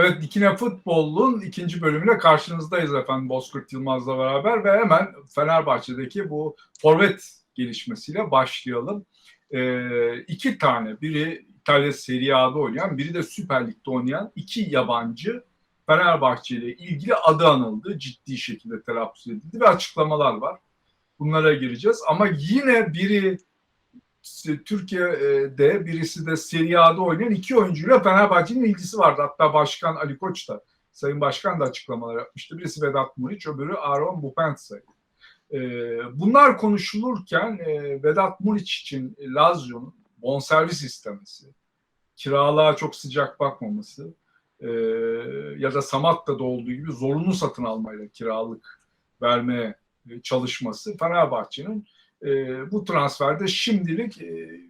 Evet Dikine Futbol'un ikinci bölümüyle karşınızdayız efendim Bozkurt Yılmaz'la beraber ve hemen Fenerbahçe'deki bu forvet gelişmesiyle başlayalım. Ee, iki tane, biri İtalya Serie A'da oynayan, biri de Süper Lig'de oynayan iki yabancı Fenerbahçe ile ilgili adı anıldı. Ciddi şekilde telaffuz edildi ve açıklamalar var. Bunlara gireceğiz ama yine biri Türkiye'de birisi de Serie A'da oynayan iki oyuncuyla Fenerbahçe'nin ilgisi vardı. Hatta Başkan Ali Koç da, Sayın Başkan da açıklamalar yapmıştı. Birisi Vedat Muriç, öbürü Aaron Bupensa. Bunlar konuşulurken e, Vedat Muriç için Lazio'nun bonservis istemesi, kiralığa çok sıcak bakmaması e, ya da Samatta'da olduğu gibi zorunlu satın almayla kiralık vermeye çalışması Fenerbahçe'nin e, bu transferde şimdilik e,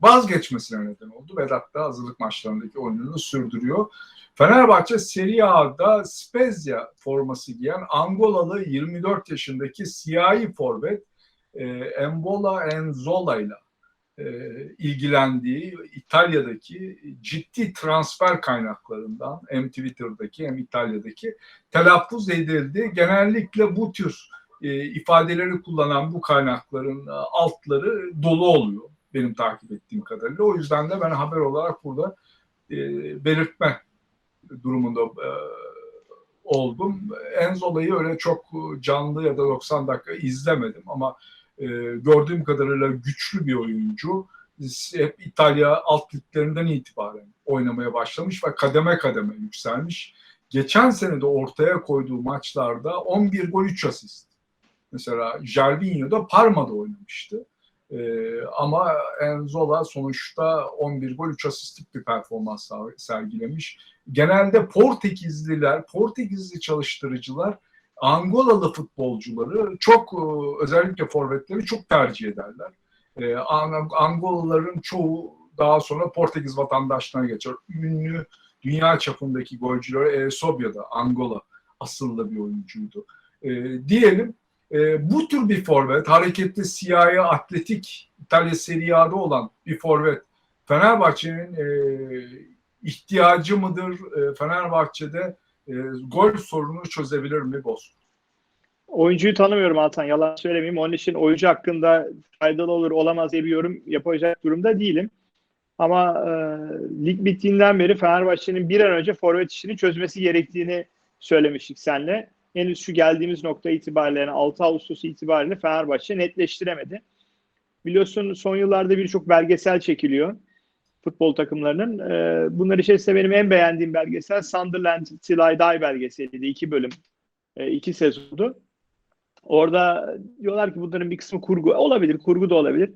vazgeçmesine neden oldu. Vedat da hazırlık maçlarındaki oyununu sürdürüyor. Fenerbahçe Serie A'da Spezia forması giyen Angolalı 24 yaşındaki siyahi forvet e, Embola Enzola ile e, ilgilendiği İtalya'daki ciddi transfer kaynaklarından hem Twitter'daki hem İtalya'daki telaffuz edildi. Genellikle bu tür e, ifadeleri kullanan bu kaynakların e, altları dolu oluyor benim takip ettiğim kadarıyla. O yüzden de ben haber olarak burada e, belirtme durumunda e, oldum. Enzola'yı öyle çok canlı ya da 90 dakika izlemedim ama e, gördüğüm kadarıyla güçlü bir oyuncu. Hep İtalya alt liglerinden itibaren oynamaya başlamış ve kademe kademe yükselmiş. Geçen sene de ortaya koyduğu maçlarda 11 gol 3 asist. Mesela Jarvinho da Parma'da oynamıştı. Ee, ama Enzola sonuçta 11 gol 3 asistlik bir performans sergilemiş. Genelde Portekizliler, Portekizli çalıştırıcılar Angolalı futbolcuları çok özellikle forvetleri çok tercih ederler. Ee, Angolalıların çoğu daha sonra Portekiz vatandaşlığına geçer. Ünlü dünya çapındaki golcüleri Eusebio Angola asıllı bir oyuncuydu. Ee, diyelim e, bu tür bir forvet, hareketli, siyahi, atletik, İtalya Serie A'da olan bir forvet Fenerbahçe'nin e, ihtiyacı mıdır? E, Fenerbahçe'de e, gol sorununu çözebilir mi Bozkurt? Oyuncuyu tanımıyorum Altan. Yalan söylemeyeyim. Onun için oyuncu hakkında faydalı olur olamaz diye bir yorum yapacak durumda değilim. Ama e, lig bittiğinden beri Fenerbahçe'nin bir an önce forvet işini çözmesi gerektiğini söylemiştik senle henüz şu geldiğimiz nokta itibariyle yani 6 Ağustos itibariyle Fenerbahçe netleştiremedi. Biliyorsun son yıllarda birçok belgesel çekiliyor futbol takımlarının. Ee, bunlar içerisinde benim en beğendiğim belgesel Sunderland Till I Die belgeseliydi. iki bölüm, e, iki sezondu. Orada diyorlar ki bunların bir kısmı kurgu. Olabilir, kurgu da olabilir.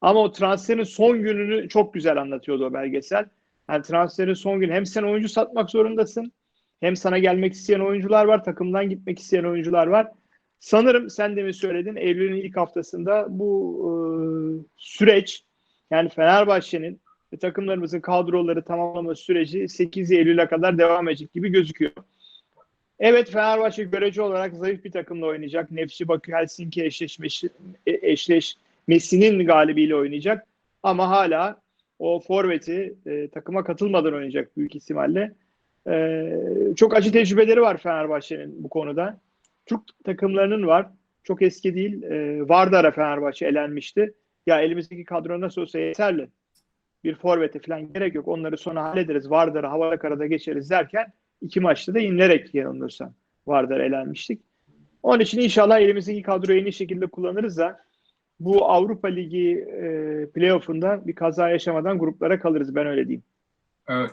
Ama o transferin son gününü çok güzel anlatıyordu o belgesel. Yani transferin son günü hem sen oyuncu satmak zorundasın hem sana gelmek isteyen oyuncular var, takımdan gitmek isteyen oyuncular var. Sanırım sen de mi söyledin Eylül'ün ilk haftasında bu e, süreç yani Fenerbahçe'nin ve takımlarımızın kadroları tamamlama süreci 8 Eylül'e kadar devam edecek gibi gözüküyor. Evet Fenerbahçe görece olarak zayıf bir takımla oynayacak. Nefçi Bakü Helsinki eşleşmesi, e, eşleşmesinin galibiyle oynayacak. Ama hala o forveti e, takıma katılmadan oynayacak büyük ihtimalle. Ee, çok acı tecrübeleri var Fenerbahçe'nin bu konuda. Türk takımlarının var. Çok eski değil. Ee, Vardar'a Fenerbahçe elenmişti. Ya elimizdeki kadro nasıl olsa yeterli. Bir forvete falan gerek yok. Onları sonra hallederiz. Vardar'ı havada karada geçeriz derken iki maçta da inlerek yanılmıyorsam Vardar elenmiştik. Onun için inşallah elimizdeki kadroyu en iyi şekilde kullanırız da bu Avrupa Ligi e, playoff'unda bir kaza yaşamadan gruplara kalırız. Ben öyle diyeyim. Evet.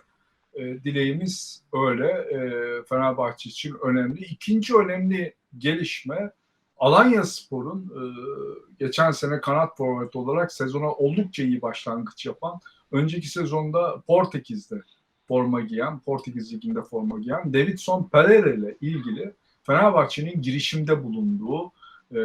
E, dileğimiz öyle. E, Fenerbahçe için önemli. İkinci önemli gelişme Alanya Spor'un e, geçen sene kanat forvet olarak sezona oldukça iyi başlangıç yapan, önceki sezonda Portekiz'de forma giyen, Portekiz Ligi'nde forma giyen Davidson Pereira ile ilgili Fenerbahçe'nin girişimde bulunduğu e,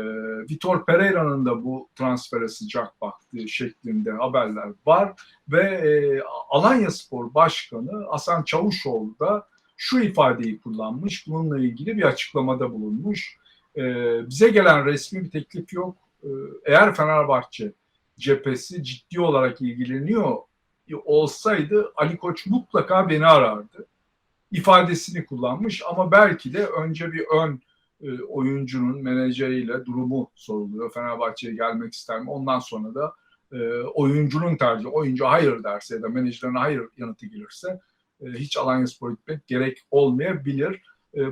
Vitor Pereira'nın da bu transfere sıcak baktığı şeklinde haberler var ve e, Alanya Spor Başkanı Hasan Çavuşoğlu da şu ifadeyi kullanmış. Bununla ilgili bir açıklamada bulunmuş. E, bize gelen resmi bir teklif yok. E, eğer Fenerbahçe cephesi ciddi olarak ilgileniyor olsaydı Ali Koç mutlaka beni arardı. ifadesini kullanmış ama belki de önce bir ön e, oyuncunun menajeriyle durumu soruluyor. Fenerbahçe'ye gelmek ister mi? Ondan sonra da e, oyuncunun tercihi. Oyuncu hayır derse ya da menajerine hayır yanıtı gelirse e, hiç Alanyaspor'a gitmek gerek olmayabilir.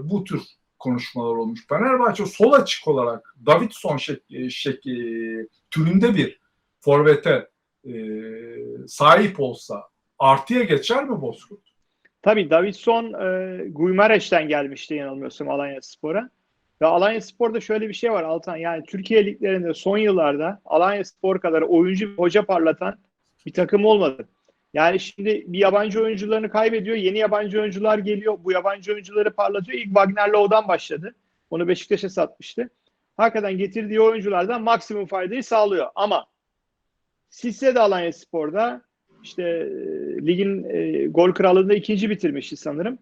Bu tür konuşmalar olmuş. Fenerbahçe sol açık olarak Davidson şek, şek, türünde bir forvete sahip olsa artıya geçer mi Bozkurt? Tabii Davidson e, Guimarães'ten gelmişti yanılmıyorsam Alanya Spor'a. Ve Alanya Spor'da şöyle bir şey var Altan. Yani Türkiye liglerinde son yıllarda Alanya Spor kadar oyuncu hoca parlatan bir takım olmadı. Yani şimdi bir yabancı oyuncularını kaybediyor. Yeni yabancı oyuncular geliyor. Bu yabancı oyuncuları parlatıyor. İlk Wagner Lowe'dan başladı. Onu Beşiktaş'a satmıştı. Hakikaten getirdiği oyunculardan maksimum faydayı sağlıyor. Ama Sisse de Alanya Spor'da işte e, ligin e, gol krallığında ikinci bitirmişti sanırım.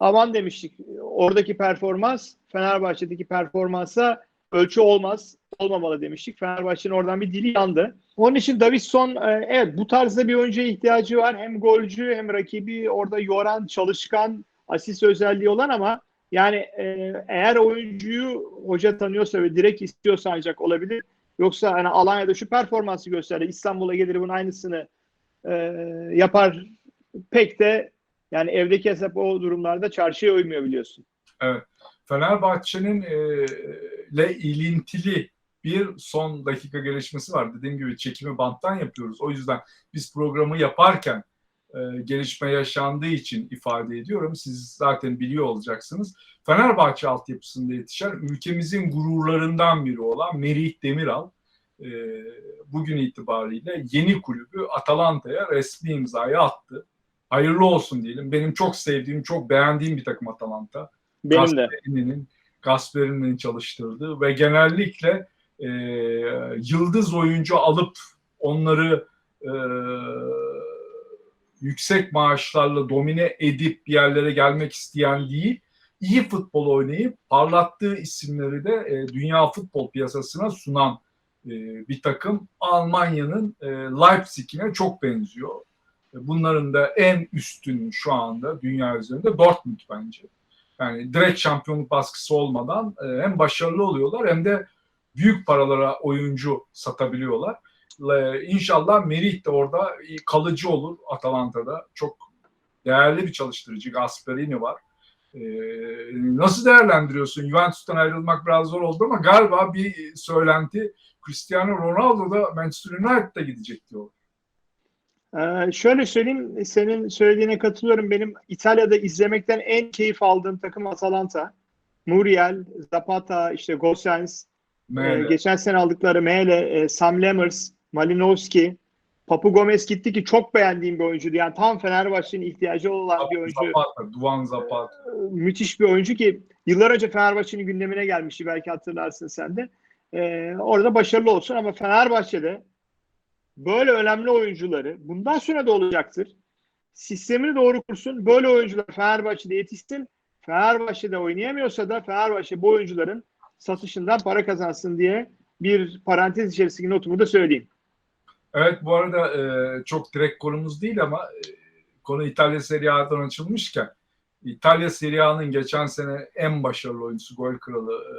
Aman demiştik oradaki performans Fenerbahçe'deki performansa ölçü olmaz, olmamalı demiştik. Fenerbahçe'nin oradan bir dili yandı. Onun için Davidson e, evet bu tarzda bir oyuncuya ihtiyacı var. Hem golcü hem rakibi orada yoran, çalışkan, asist özelliği olan ama yani e, eğer oyuncuyu hoca tanıyorsa ve direkt istiyorsa ancak olabilir. Yoksa hani Alanya'da şu performansı gösterdi. İstanbul'a gelir bunun aynısını e, yapar. Pek de yani evdeki hesap o durumlarda çarşıya uymuyor biliyorsun. Evet. Fenerbahçe'nin e, ile ilintili bir son dakika gelişmesi var. Dediğim gibi çekimi banttan yapıyoruz. O yüzden biz programı yaparken e, gelişme yaşandığı için ifade ediyorum. Siz zaten biliyor olacaksınız. Fenerbahçe altyapısında yetişen ülkemizin gururlarından biri olan Merih Demiral e, bugün itibariyle yeni kulübü Atalanta'ya resmi imzayı attı. Hayırlı olsun diyelim. Benim çok sevdiğim, çok beğendiğim bir takım Atalanta. Benim de. Gasperini'nin Gasperini'nin çalıştırdığı ve genellikle e, yıldız oyuncu alıp onları e, yüksek maaşlarla domine edip bir yerlere gelmek isteyen değil, iyi futbol oynayıp parlattığı isimleri de e, dünya futbol piyasasına sunan e, bir takım Almanya'nın e, Leipzig'ine çok benziyor. Bunların da en üstün şu anda dünya üzerinde Dortmund bence. Yani direkt şampiyonluk baskısı olmadan e, hem başarılı oluyorlar hem de büyük paralara oyuncu satabiliyorlar. İnşallah Merih de orada kalıcı olur Atalanta'da. Çok değerli bir çalıştırıcı Gasperini var. E, nasıl değerlendiriyorsun? Juventus'tan ayrılmak biraz zor oldu ama galiba bir söylenti Cristiano Ronaldo da Manchester United'a gidecek diyor. Ee, şöyle söyleyeyim, senin söylediğine katılıyorum. Benim İtalya'da izlemekten en keyif aldığım takım Atalanta. Muriel, Zapata, işte Gosens, e, geçen sene aldıkları Mele, e, Sam Lammers, Malinowski, Papu Gomez gitti ki çok beğendiğim bir oyuncuydu. Yani tam Fenerbahçe'nin ihtiyacı olan bir oyuncu. Zapata, Duvan Zapata. Ee, müthiş bir oyuncu ki yıllar önce Fenerbahçe'nin gündemine gelmişti belki hatırlarsın sen de. Ee, orada başarılı olsun ama Fenerbahçe'de böyle önemli oyuncuları bundan sonra da olacaktır. Sistemini doğru kursun. Böyle oyuncular Fenerbahçe'de yetişsin. Fenerbahçe'de oynayamıyorsa da Fenerbahçe bu oyuncuların satışından para kazansın diye bir parantez içerisindeki notumu da söyleyeyim. Evet bu arada e, çok direkt konumuz değil ama e, konu İtalya Serie A'dan açılmışken İtalya Serie A'nın geçen sene en başarılı oyuncusu gol kralı e,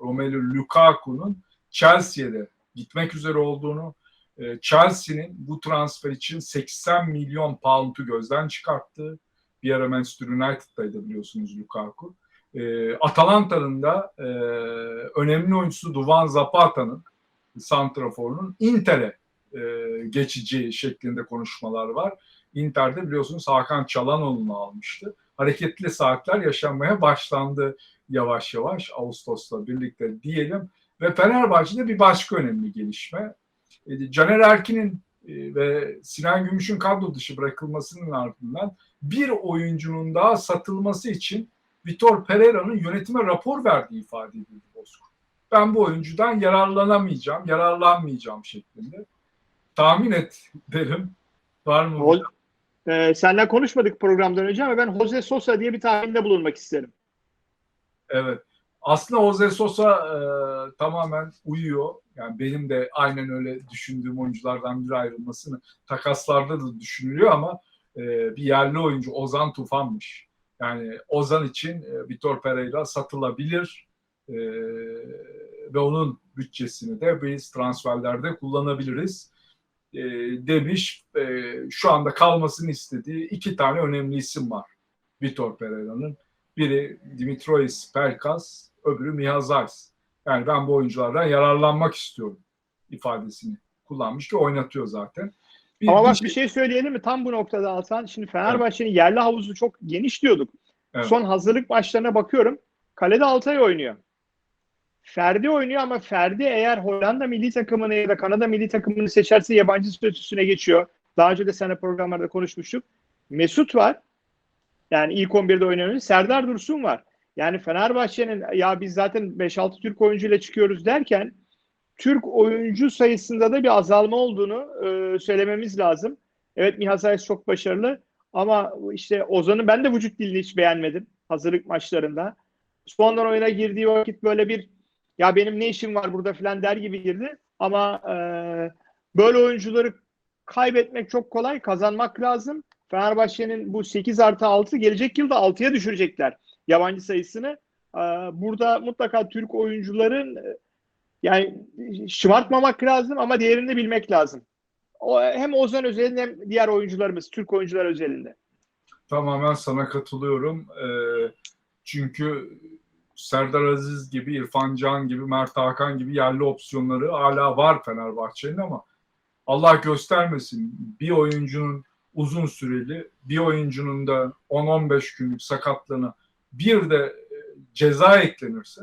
Romelu Lukaku'nun Chelsea'de gitmek üzere olduğunu e, Chelsea'nin bu transfer için 80 milyon pound'u gözden çıkarttı. Bir ara Manchester United'daydı biliyorsunuz Lukaku. E, Atalanta'nın da e, önemli oyuncusu Duvan Zapata'nın Santrafor'un Inter'e e, geçici şeklinde konuşmalar var. Inter'de biliyorsunuz Hakan Çalhanoğlu'nu almıştı. Hareketli saatler yaşanmaya başlandı yavaş yavaş Ağustos'la birlikte diyelim. Ve Fenerbahçe'de bir başka önemli gelişme. E, Caner Erkin'in e, ve Sinan Gümüş'ün kadro dışı bırakılmasının ardından bir oyuncunun daha satılması için Vitor Pereira'nın yönetime rapor verdiği ifade edildi Bozkurt. Ben bu oyuncudan yararlanamayacağım, yararlanmayacağım şeklinde. Tahmin et derim. Var mı? Hol, e, senden konuşmadık programdan önce ama ben Jose Sosa diye bir tahminde bulunmak isterim. Evet. Aslında Jose Sosa e, tamamen uyuyor. Yani benim de aynen öyle düşündüğüm oyunculardan biri ayrılmasını takaslarda da düşünülüyor ama e, bir yerli oyuncu Ozan Tufan'mış. Yani Ozan için e, Vitor Pereira satılabilir e, ve onun bütçesini de biz transferlerde kullanabiliriz e, demiş. E, şu anda kalmasını istediği iki tane önemli isim var Vitor Pereira'nın. Biri Dimitrois Pelkas, öbürü Miha Zayt. Yani ben bu oyunculardan yararlanmak istiyorum ifadesini kullanmış ki oynatıyor zaten. Bir, Ama bak bir şey söyleyelim mi? Tam bu noktada Altan. Şimdi Fenerbahçe'nin yerli havuzu çok geniş diyorduk. Evet. Son hazırlık maçlarına bakıyorum. Kalede Altay oynuyor. Ferdi oynuyor ama Ferdi eğer Hollanda milli takımını ya da Kanada milli takımını seçerse yabancı statüsüne geçiyor. Daha önce de seninle programlarda konuşmuştuk. Mesut var. Yani ilk 11'de oynayan Serdar Dursun var. Yani Fenerbahçe'nin ya biz zaten 5-6 Türk oyuncuyla çıkıyoruz derken Türk oyuncu sayısında da bir azalma olduğunu e, söylememiz lazım. Evet Miha Zayas çok başarılı ama işte Ozan'ın ben de vücut dilini hiç beğenmedim hazırlık maçlarında. Sondan oyuna girdiği vakit böyle bir ya benim ne işim var burada falan der gibi girdi. Ama e, böyle oyuncuları kaybetmek çok kolay. Kazanmak lazım. Fenerbahçe'nin bu 8 artı 6 gelecek yılda 6'ya düşürecekler yabancı sayısını. Burada mutlaka Türk oyuncuların e, yani şımartmamak lazım ama diğerini de bilmek lazım. O, hem Ozan özelinde hem diğer oyuncularımız, Türk oyuncular özelinde. Tamamen sana katılıyorum. Ee, çünkü Serdar Aziz gibi, İrfan Can gibi, Mert Hakan gibi yerli opsiyonları hala var Fenerbahçe'nin ama Allah göstermesin bir oyuncunun uzun süreli, bir oyuncunun da 10-15 günlük sakatlığına bir de e, ceza eklenirse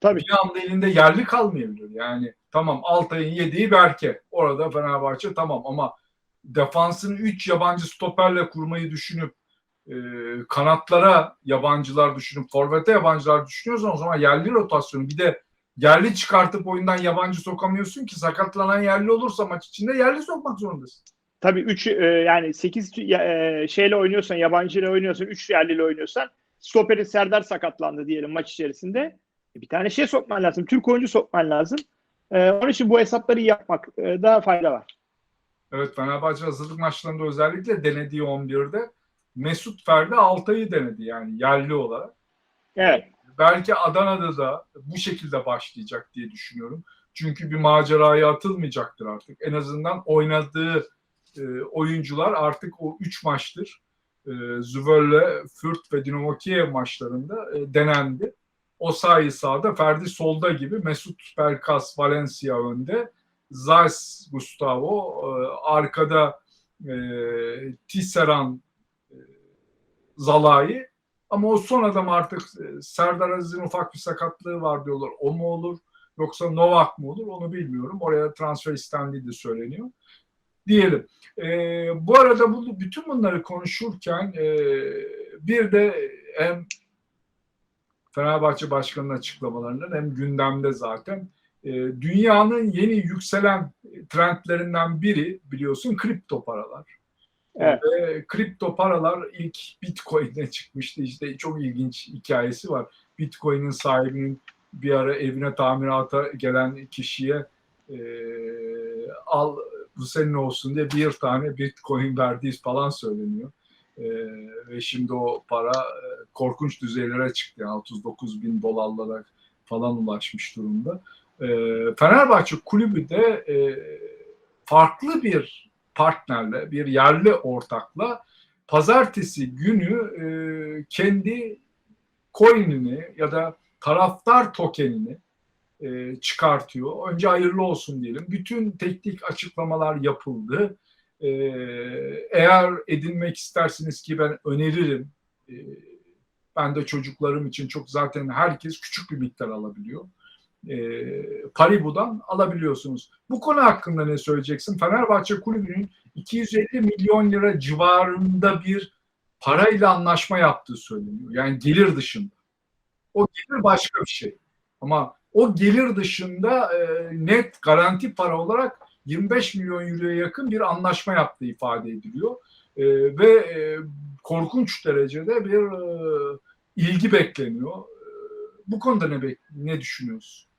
Tabii. bir anda elinde yerli kalmayabilir. Yani tamam Altay'ın yediği Berke. Orada Fenerbahçe tamam ama defansını 3 yabancı stoperle kurmayı düşünüp e, kanatlara yabancılar düşünüp forvete yabancılar düşünüyorsan o zaman yerli rotasyonu bir de yerli çıkartıp oyundan yabancı sokamıyorsun ki sakatlanan yerli olursa maç içinde yerli sokmak zorundasın. Tabii 3 yani 8 şeyle oynuyorsan, yabancı ile oynuyorsan, 3 yerliyle oynuyorsan stoperi Serdar sakatlandı diyelim maç içerisinde. Bir tane şey sokman lazım. Türk oyuncu sokman lazım. Ee, onun için bu hesapları iyi yapmakta fayda var. Evet Fenerbahçe hazırlık maçlarında özellikle denediği 11'de Mesut Ferdi Altay'ı denedi yani yerli olarak. Evet. belki Adana'da da bu şekilde başlayacak diye düşünüyorum. Çünkü bir maceraya atılmayacaktır artık. En azından oynadığı e, oyuncular artık o 3 maçtır. E, Züvöl'le Fürt ve Dinamo Kiev maçlarında e, denendi. O sayı sahada Ferdi solda gibi Mesut Pelkas Valencia önde. Zayt Gustavo e, arkada e, Tisseran e, Zalai ama o son adam artık Serdar Aziz'in ufak bir sakatlığı var diyorlar. O mu olur yoksa Novak mı olur onu bilmiyorum. Oraya transfer istendiği de söyleniyor. Diyelim. E, bu arada bu, bütün bunları konuşurken e, bir de hem Fenerbahçe Başkanı'nın açıklamalarından hem gündemde zaten e, dünyanın yeni yükselen trendlerinden biri biliyorsun kripto paralar. Evet. Ve kripto paralar ilk Bitcoin'e çıkmıştı. İşte çok ilginç hikayesi var. Bitcoin'in sahibinin bir ara evine tamirata gelen kişiye e, al bu senin olsun diye bir tane Bitcoin verdiği falan söyleniyor. E, ve şimdi o para e, korkunç düzeylere çıktı. Yani 39 bin dolarlara falan ulaşmış durumda. E, Fenerbahçe kulübü de e, farklı bir partnerle, bir yerli ortakla pazartesi günü e, kendi coin'ini ya da taraftar tokenini e, çıkartıyor. Önce hayırlı olsun diyelim. Bütün teknik açıklamalar yapıldı. E, eğer edinmek isterseniz ki ben öneririm. E, ben de çocuklarım için çok zaten herkes küçük bir miktar alabiliyor e, Paribu'dan alabiliyorsunuz. Bu konu hakkında ne söyleyeceksin? Fenerbahçe Kulübü'nün 250 milyon lira civarında bir parayla anlaşma yaptığı söyleniyor. Yani gelir dışında. O gelir başka bir şey. Ama o gelir dışında e, net garanti para olarak 25 milyon euroya yakın bir anlaşma yaptığı ifade ediliyor. E, ve e, korkunç derecede bir e, ilgi bekleniyor. E, bu konuda ne, bek- ne düşünüyorsun?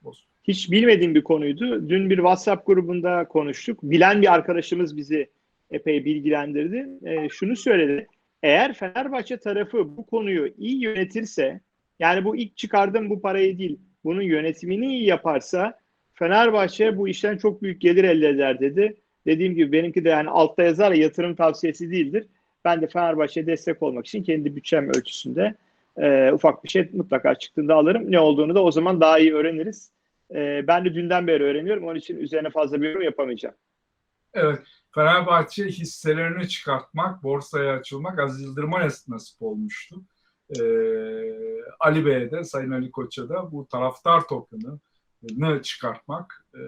Hiç bilmediğim bir konuydu. Dün bir WhatsApp grubunda konuştuk. Bilen bir arkadaşımız bizi epey bilgilendirdi. E, şunu söyledi. Eğer Fenerbahçe tarafı bu konuyu iyi yönetirse, yani bu ilk çıkardığım bu parayı değil, bunun yönetimini iyi yaparsa Fenerbahçe bu işten çok büyük gelir elde eder dedi. Dediğim gibi benimki de yani altta yazar ya yatırım tavsiyesi değildir. Ben de Fenerbahçe'ye destek olmak için kendi bütçem ölçüsünde e, ufak bir şey mutlaka çıktığında alırım. Ne olduğunu da o zaman daha iyi öğreniriz. E, ben de dünden beri öğreniyorum. Onun için üzerine fazla bir yorum yapamayacağım. Evet. Fenerbahçe hisselerini çıkartmak, borsaya açılmak Aziz Yıldırım'a nasip olmuştu. Ee, Ali Bey'e de, Sayın Ali Koç'a da bu taraftar token'ını çıkartmak e,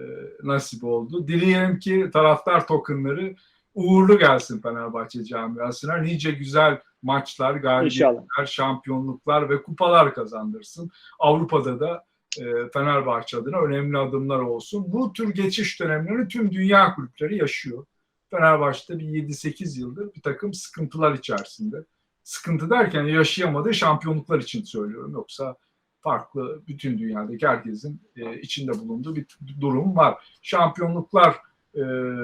nasip oldu. Dileyelim ki taraftar tokenları uğurlu gelsin Fenerbahçe camiasına. Nice güzel maçlar, galibiyetler, şampiyonluklar ve kupalar kazandırsın. Avrupa'da da e, Fenerbahçe adına önemli adımlar olsun. Bu tür geçiş dönemlerini tüm dünya kulüpleri yaşıyor. Fenerbahçe'de bir 7-8 yıldır bir takım sıkıntılar içerisinde. Sıkıntı derken yaşayamadığı şampiyonluklar için söylüyorum. Yoksa farklı bütün dünyadaki herkesin e, içinde bulunduğu bir durum var. Şampiyonluklar e,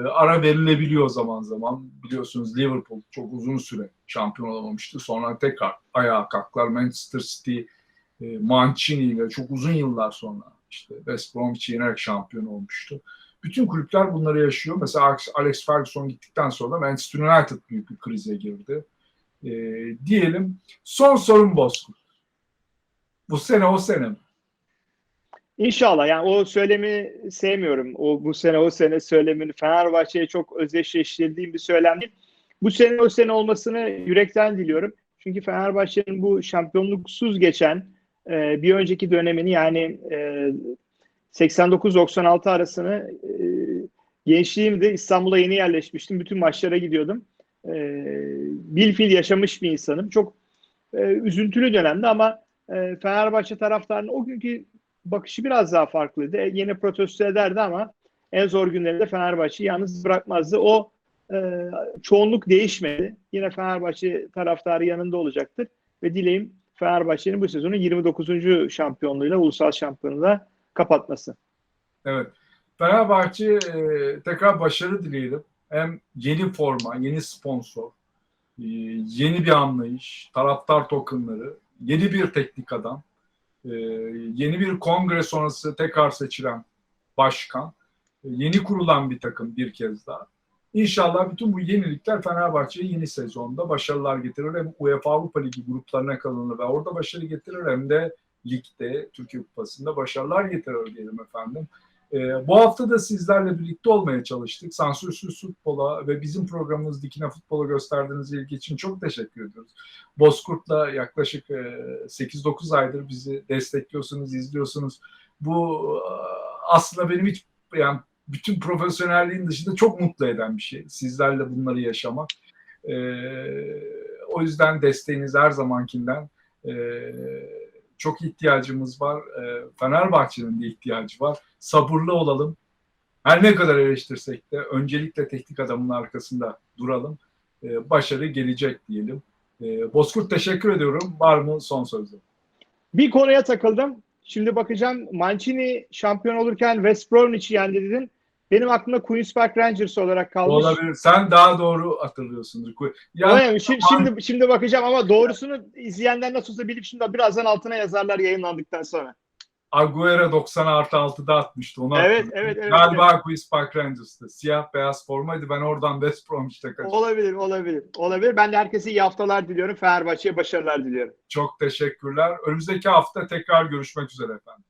ara verilebiliyor zaman zaman. Biliyorsunuz Liverpool çok uzun süre şampiyon olamamıştı. Sonra tekrar ayağa kalktılar. Manchester City e, Mancini ile çok uzun yıllar sonra işte West Bromwich'i yenerek şampiyon olmuştu. Bütün kulüpler bunları yaşıyor. Mesela Alex Ferguson gittikten sonra Manchester United büyük bir krize girdi. E, diyelim son sorun Bozkurt. Bu sene o sene mi? İnşallah yani o söylemi sevmiyorum. O bu sene o sene söylemini Fenerbahçe'ye çok özdeşleştirdiğim bir söylem değil. Bu sene o sene olmasını yürekten diliyorum. Çünkü Fenerbahçe'nin bu şampiyonluksuz geçen e, bir önceki dönemini yani e, 89-96 arasını e, gençliğimde İstanbul'a yeni yerleşmiştim. Bütün maçlara gidiyordum. E, bilfil yaşamış bir insanım. Çok e, üzüntülü dönemdi ama e, Fenerbahçe taraftarının o günkü bakışı biraz daha farklıydı. E, yine protesto ederdi ama en zor günlerinde Fenerbahçe'yi yalnız bırakmazdı. O e, çoğunluk değişmedi. Yine Fenerbahçe taraftarı yanında olacaktır. Ve dileyim Fenerbahçe'nin bu sezonu 29. şampiyonluğuyla, ulusal şampiyonluğuyla kapatması. Evet. Fenerbahçe e, tekrar başarı dileyelim. Hem yeni forma, yeni sponsor, yeni bir anlayış, taraftar tokenları, yeni bir teknik adam, e, yeni bir kongre sonrası tekrar seçilen başkan, e, yeni kurulan bir takım bir kez daha. İnşallah bütün bu yenilikler Fenerbahçe'ye yeni sezonda başarılar getirir. Hem UEFA Avrupa Ligi gruplarına kalınır ve orada başarı getirir hem de ligde, Türkiye Kupası'nda başarılar getirir diyelim efendim. Ee, bu hafta da sizlerle birlikte olmaya çalıştık. Sansürsüz futbola ve bizim programımız Dikine Futbola gösterdiğiniz ilgi için çok teşekkür ediyoruz. Bozkurt'la yaklaşık e, 8-9 aydır bizi destekliyorsunuz, izliyorsunuz. Bu e, aslında benim hiç yani bütün profesyonelliğin dışında çok mutlu eden bir şey. Sizlerle bunları yaşamak. E, o yüzden desteğiniz her zamankinden e, çok ihtiyacımız var. E, Fenerbahçe'nin de ihtiyacı var. Sabırlı olalım. Her ne kadar eleştirsek de öncelikle teknik adamın arkasında duralım. E, başarı gelecek diyelim. E, Bozkurt teşekkür ediyorum. Var mı son sözü? Bir konuya takıldım. Şimdi bakacağım Mancini şampiyon olurken West Bromwich'i yendi dedin. Benim aklımda Queen's Park Rangers olarak kalmış. Olabilir. Sen daha doğru hatırlıyorsundur. Yani, şimdi, şimdi, şimdi bakacağım ama doğrusunu izleyenler nasıl olsa bilip şimdi birazdan altına yazarlar yayınlandıktan sonra. Agüero 90 artı 6'da atmıştı. Onu evet, evet, evet. Galiba evet. Queen's Park Rangers'tı. Siyah beyaz formaydı. Ben oradan West Bromwich'te kaçtım. Olabilir, olabilir. Olabilir. Ben de herkese iyi haftalar diliyorum. Fenerbahçe'ye başarılar diliyorum. Çok teşekkürler. Önümüzdeki hafta tekrar görüşmek üzere efendim.